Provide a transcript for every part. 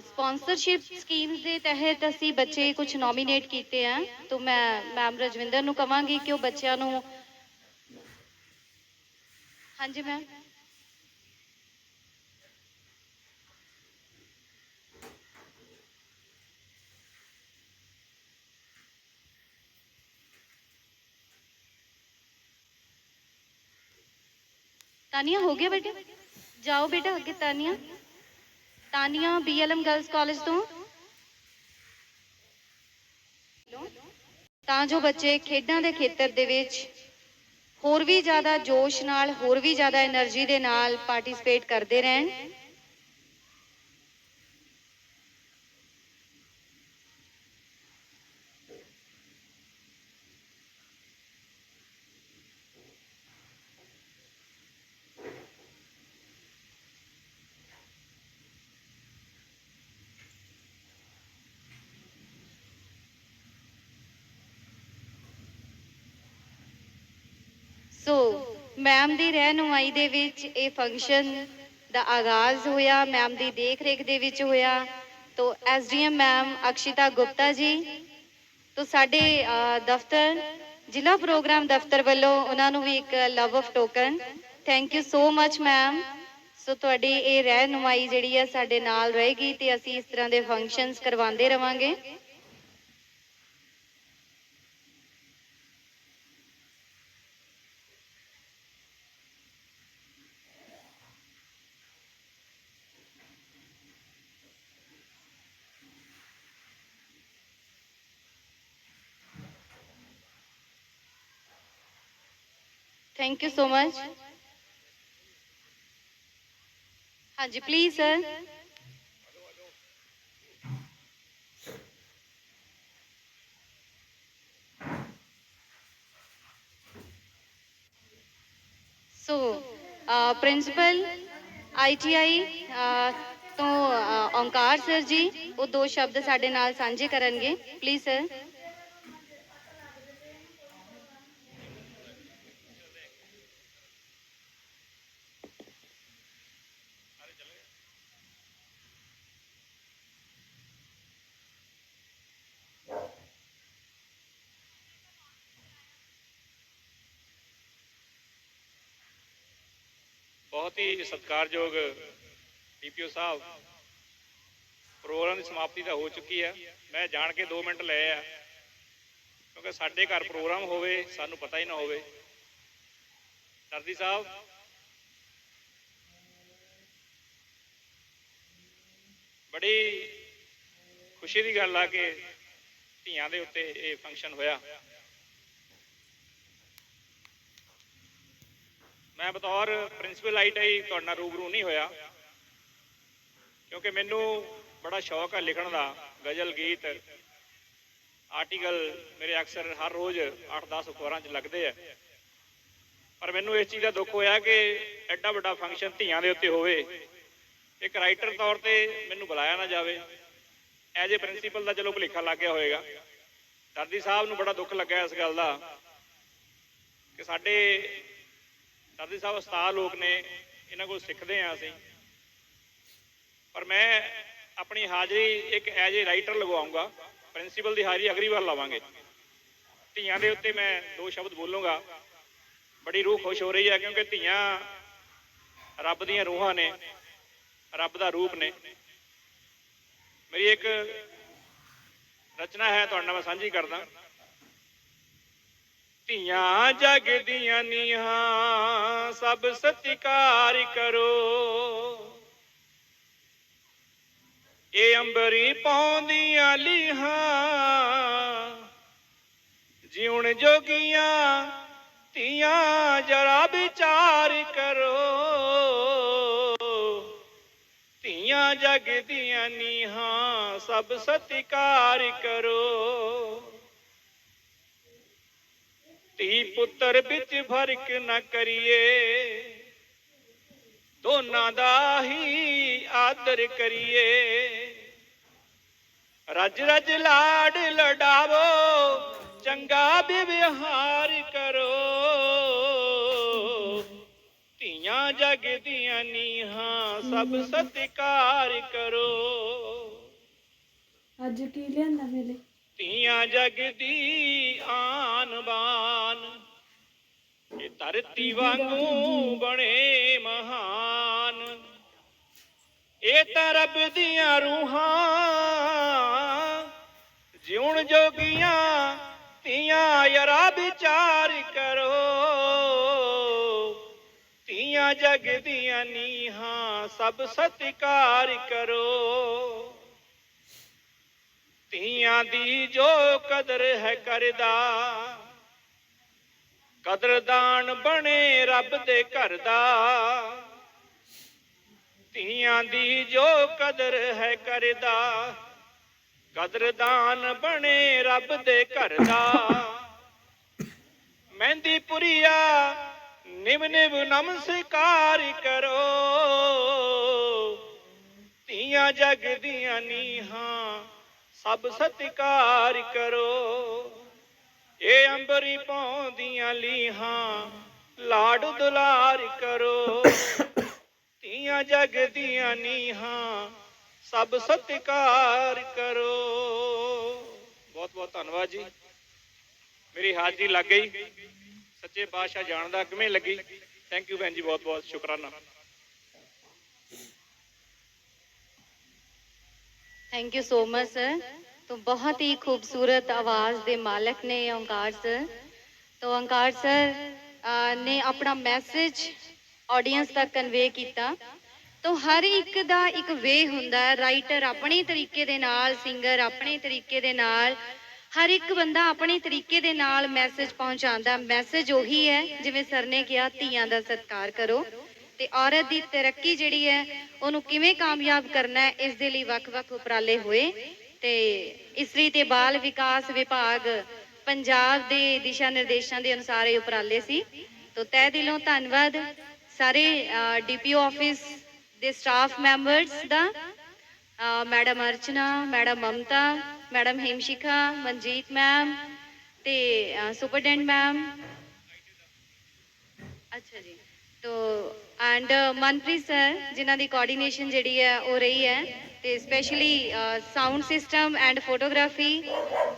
Sponsorship schemes ਦੇ ਤਹਿਤ ਅਸੀਂ ਬੱਚੇ ਕੁਝ ਨੋਮੀਨੇਟ ਕੀਤੇ ਆ। ਤਾਂ ਮੈਂ ਮੈਮ ਰਜਵਿੰਦਰ ਨੂੰ ਕਵਾਂਗੀ ਕਿ ਉਹ ਬੱਚਿਆਂ ਨੂੰ ਹਾਂਜੀ ਮੈਮ ਤਾਨੀਆ, ਹੋ ਗਿਆ ਬੇਟੇ? ਜਾਓ ਬੇਟਾ, ਅੱਗੇ Tania. Tania BLM girls college ਤੋਂ। ਤਾਂ ਜੋ ਬੱਚੇ ਖੇਡਾਂ ਦੇ ਖੇਤਰ ਦੇ ਵਿੱਚ ਹੋਰ ਵੀ ਜ਼ਿਆਦਾ ਜੋਸ਼ ਨਾਲ, ਹੋਰ ਵੀ ਜ਼ਿਆਦਾ એનર્ਜੀ ਦੇ ਨਾਲ ਪਾਰਟਿਸਿਪੇਟ ਕਰਦੇ ਰਹਿਣ। ਸੋ ਮੈਮ ਦੀ ਰਹਿਨੁਮਾਈ ਦੇ ਵਿੱਚ ਇਹ ਫੰਕਸ਼ਨ ਦਾ ਆਗਾਜ਼ ਹੋਇਆ ਮੈਮ ਦੀ ਦੇਖ ਰੇਖ ਦੇ ਵਿੱਚ ਹੋਇਆ। ਤੋ ਐਸਡੀਐਮ ਮੈਮ ਅਕਸ਼ਿਤਾ ਗੁਪਤਾ ਜੀ, ਤੋਂ ਸਾਡੇ ਦਫ਼ਤਰ, ਜ਼ਿਲ੍ਹਾ ਪ੍ਰੋਗਰਾਮ ਦਫ਼ਤਰ ਵੱਲੋਂ ਉਹਨਾਂ ਨੂੰ ਵੀ ਇੱਕ love of token thank you so much ma'am so ਤੁਹਾਡੀ ਇਹ ਰਹਿਨੁਮਾਈ ਜਿਹੜੀ ਆ ਸਾਡੇ ਨਾਲ ਰਹੇਗੀ ਤੇ ਅਸੀਂ ਇਸ ਤਰ੍ਹਾਂ ਦੇ ਫੰਕਸ਼ਨਸ ਕਰਵਾਉਂਦੇ ਰਵਾਂਗੇ। ਥੈਂਕ ਯੂ ਸੋ ਮਚ ਹਾਂਜੀ please sir so principal ITI ਤੋਂ uh, ਅ, ਸਰ ਜੀ ਉਹ ਦੋ ਸ਼ਬਦ ਸਾਡੇ ਨਾਲ ਸਾਂਝੇ ਕਰਨਗੇ। ਪਲੀਜ਼ ਸਰ ਬਹੁਤ ਹੀ ਸਤਿਕਾਰਯੋਗ ਡੀਪੀਓ ਸਾਹਿਬ, ਪ੍ਰੋਗਰਾਮ ਦੀ ਸਮਾਪਤੀ ਤਾਂ ਹੋ ਚੁੱਕੀ ਆ ਮੈਂ ਜਾਣ ਕੇ 2 ਮਿੰਟ ਲਏ ਆ। ਕਿਉਂਕਿ ਸਾਡੇ ਘਰ ਪ੍ਰੋਗਰਾਮ ਹੋਵੇ, ਸਾਨੂੰ ਪਤਾ ਹੀ ਨਾ ਹੋਵੇ। ਸਰਦੀ ਸਾਹਿਬ। ਬੜੀ ਖੁਸ਼ੀ ਦੀ ਗੱਲ ਆ ਕਿ ਧੀਆਂ ਦੇ ਉੱਤੇ ਇਹ ਫੰਕਸ਼ਨ ਹੋਇਆ। ਮੈਂ ਬਤੌਰ ਪ੍ਰਿੰਸੀਪਲ ਆਈਟਾਈ ਤੁਹਾਡੇ ਨਾਲ ਰੂਬਰੂ ਨਹੀਂ ਹੋਇਆ। ਕਿਉਂਕਿ ਮੈਨੂੰ ਬੜਾ ਸ਼ੌਕ ਹੈ ਲਿਖਣ ਦਾ, ਗਜ਼ਲ, ਗੀਤ। ਆਰਟੀਕਲ ਮੇਰੇ ਅਕਸਰ ਹਰ ਰੋਜ਼ 8-10 ਅਖਬਾਰਾਂ 'ਚ ਲੱਗਦੇ ਆ। ਪਰ ਮੈਨੂੰ ਇਸ ਚੀਜ਼ ਦਾ ਦੁੱਖ ਹੋਇਆ ਕਿ ਐਡਾ ਵੱਡਾ ਫੰਕਸ਼ਨ ਧੀਆਂ ਦੇ ਉੱਤੇ ਹੋਵੇ, ਇੱਕ ਰਾਈਟਰ ਤੌਰ ਤੇ ਮੈਨੂੰ ਬੁਲਾਇਆ ਨਾ ਜਾਵੇ। ਐਜ਼ ਏ ਪ੍ਰਿੰਸੀਪਲ ਦਾ ਚਲੋ ਭੁਲੇਖਾ ਲੱਗ ਗਿਆ ਹੋਵੇਗਾ। ਦਾਦੀ ਸਾਹਿਬ ਨੂੰ ਬੜਾ ਦੁੱਖ ਲੱਗਾ ਇਸ ਗੱਲ ਦਾ ਕਿ ਸਾਡੇ ਦਾਦੀ ਸਾਹਿਬ ਉਸਤਾਦ ਲੋਕ ਨੇ, ਇਹਨਾਂ ਕੋਲ ਸਿੱਖਦੇ ਆ ਅਸੀਂ। ਪਰ ਮੈਂ ਆਪਣੀ ਹਾਜ਼ਰੀ ਇੱਕ ਐਜ ਏ ਰਾਈਟਰ ਲਗਵਾਉਂਗਾ, ਪ੍ਰਿੰਸੀਪਲ ਦੀ ਹਾਜ਼ਰੀ ਅਗਲੀ ਵਾਰ ਲਾਵਾਂਗੇ। ਧੀਆਂ ਦੇ ਉੱਤੇ ਮੈਂ ਦੋ ਸ਼ਬਦ ਬੋਲੂੰਗਾ। ਬੜੀ ਰੂਹ ਖੁਸ਼ ਹੋ ਰਹੀ ਹੈ ਕਿਉਂਕਿ ਧੀਆਂ ਰੱਬ ਦੀਆਂ ਰੂਹਾਂ ਨੇ, ਰੱਬ ਦਾ ਰੂਪ ਨੇ। ਮੇਰੀ ਇੱਕ ਰਚਨਾ ਹੈ, ਤੁਹਾਡੇ ਨਾਲ ਮੈਂ ਸਾਂਝੀ ਕਰਦਾ। ਧੀਆਂ ਜਗ ਦੀਆਂ ਨੀਹਾਂ, ਸਭ ਸਤਿਕਾਰ ਕਰੋ। ਇਹ ਅੰਬਰੀ ਪਾਉਂਦੀਆਂ ਲੀਹਾਂ, ਜਿਉਣ ਜੋਗੀਆਂ ਧੀਆਂ ਜਰਾ ਵਿਚਾਰ ਕਰੋ। ਧੀਆਂ ਜਗ ਦੀਆਂ ਨੀਹਾਂ, ਸਭ ਸਤਿਕਾਰ ਕਰੋ। ਧੀ ਪੁੱਤਰ ਵਿੱਚ ਫ਼ਰਕ ਨਾ ਕਰੀਏ। ਦੋਨਾਂ ਦਾ ਹੀ ਆਦਰ ਕਰੀਏ। ਰਜ ਰਜ ਲਾਡ ਲਡਾਵੋ ਚੰਗਾ ਵਿਵਹਾਰ ਕਰੋ। ਧੀਆਂ ਧੀਆਂ ਜਗ ਦੀਆਂ ਨੀਹਾਂ ਸਭ ਸਤਿਕਾਰ ਕਰੋ। ਅੱਜ ਕੀ ਲਿਆਂਦਾ ਮੇਰੇ ਧੀਆਂ ਜਗ ਦੀ ਆਨ ਬਾਨ। ਇਹ ਧਰਤੀ ਵਾਂਗੂ ਬਣੇ ਮਹਾਨ। ਇਹ ਤਾਂ ਰੱਬ ਦੀਆਂ ਰੂਹਾਂ। ਜਿਉਣ ਜੋਗੀਆਂ ਧੀਆਂ ਯਰਾ ਵਿਚਾਰ ਕਰੋ। ਧੀਆਂ ਜਗ ਦੀਆਂ ਨੀਹਾਂ ਸਭ ਸਤਿਕਾਰ ਕਰੋ। ਧੀਆਂ ਦੀ ਜੋ ਕਦਰ ਹੈ ਕਰਦਾ। ਕਦਰਦਾਨ ਬਣੇ ਰੱਬ ਦੇ ਘਰ ਦਾ। ਧੀਆਂ ਦੀ ਜੋ ਕਦਰ ਹੈ ਕਰਦਾ। ਕਦਰਦਾਨ ਬਣੇ ਰੱਬ ਦੇ ਘਰ ਦਾ। ਮਹਿੰਦੀ ਪੁਰੀਆ ਨਿਵ ਨਿਵ ਨਮਸਕਾਰ ਕਰੋ। ਧੀਆਂ ਜਗ ਦੀਆਂ ਨੀਹਾਂ ਸਭ ਸਤਿਕਾਰ ਕਰੋ। ਇਹ ਅੰਬਰੀ ਪਾਉਂਦੀਆਂ ਲੀਹਾਂ, ਲਾਡ ਦੁਲਾਰ ਕਰੋ। ਧੀਆਂ ਜਗ ਦੀਆਂ ਨੀਹਾਂ, ਸਭ ਸਤਿਕਾਰ ਕਰੋ। ਬਹੁਤ ਬਹੁਤ ਧੰਨਵਾਦ ਜੀ। ਮੇਰੀ ਹਾਜ਼ਰੀ ਲੱਗ ਗਈ। ਸੱਚੇ ਪਾਤਸ਼ਾਹ ਜਾਣਦਾ ਕਿਵੇਂ ਲੱਗੀ। ਥੈਂਕ ਯੂ ਭੈਣ ਜੀ, ਬਹੁਤ ਬਹੁਤ ਸ਼ੁਕਰਾਨਾ। Thank you so much sir तो बहुत ही खूबसूरत आवाज़ के मालक ने ओंकार सर तो ओंकार सर ਨੇ ਆਪਣਾ ਮੈਸੇਜ ਆਡੀਅנס ਤੱਕ ਕਨਵੇ ਕੀਤਾ ਤਾਂ ਹਰ ਇੱਕ ਦਾ ਇੱਕ ਵੇ ਹੁੰਦਾ ਹੈ ਰਾਈਟਰ ਆਪਣੇ ਤਰੀਕੇ ਦੇ ਨਾਲ ਸਿੰਗਰ ਆਪਣੇ ਤਰੀਕੇ ਦੇ ਨਾਲ ਹਰ ਇੱਕ ਬੰਦਾ ਆਪਣੇ ਤਰੀਕੇ ਦੇ ਨਾਲ ਮੈਸੇਜ ਪਹੁੰਚਾਉਂਦਾ ਮੈਸੇਜ ਉਹੀ ਹੈ ਜਿਵੇਂ ਸਰ ਨੇ ਕਿਹਾ ਧੀਆਂ ਦਾ ਸਤਿਕਾਰ ਕਰੋ ਤੇ ਔਰਤ ਦੀ ਤਰੱਕੀ ਜਿਹੜੀ ਹੈ, ਉਹਨੂੰ ਕਿਵੇਂ ਕਾਮਯਾਬ ਕਰਨਾ ਹੈ, ਇਸ ਦੇ ਲਈ ਵੱਖ-ਵੱਖ ਉਪਰਾਲੇ ਹੋਏ। ਤੇ ਇਸਤਰੀ ਤੇ ਬਾਲ ਵਿਕਾਸ ਵਿਭਾਗ ਪੰਜਾਬ ਦੇ ਦਿਸ਼ਾ ਨਿਰਦੇਸ਼ਾਂ ਦੇ ਅਨੁਸਾਰ ਇਹ ਉਪਰਾਲੇ ਸੀ। ਤੋ ਤਹਿ ਦਿਲੋਂ ਧੰਨਵਾਦ ਸਾਰੇ ਡੀਪੀਓ ਆਫਿਸ ਦੇ ਸਟਾਫ ਮੈਂਬਰਸ ਦਾ madam Archana, madam Mamta, madam Himshikha, Manjeet ma'am ਤੇ ਸੁਪਰਡੈਂਟ ਮੈਮ। ਅੱਛਾ ਜੀ। ਤੋ ਐਂਡ ਮਨਪ੍ਰੀਤ ਸਰ ਜਿਨ੍ਹਾਂ ਦੀ ਕੋਆਰਡੀਨੇਸ਼ਨ ਜਿਹੜੀ ਹੈ, ਉਹ ਰਹੀ ਹੈ, ਤੇ specially sound system and photography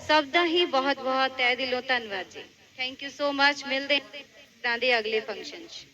ਸਭ ਦਾ ਹੀ ਬਹੁਤ ਬਹੁਤ ਤਹਿ ਦਿਲੋਂ ਧੰਨਵਾਦ ਜੀ। ਥੈਂਕ ਯੂ ਸੋ ਮੱਚ ਮਿਲਦੇ ਹਾਂ ਦੇ ਅਗਲੇ ਫੰਕਸ਼ਨ 'ਚ।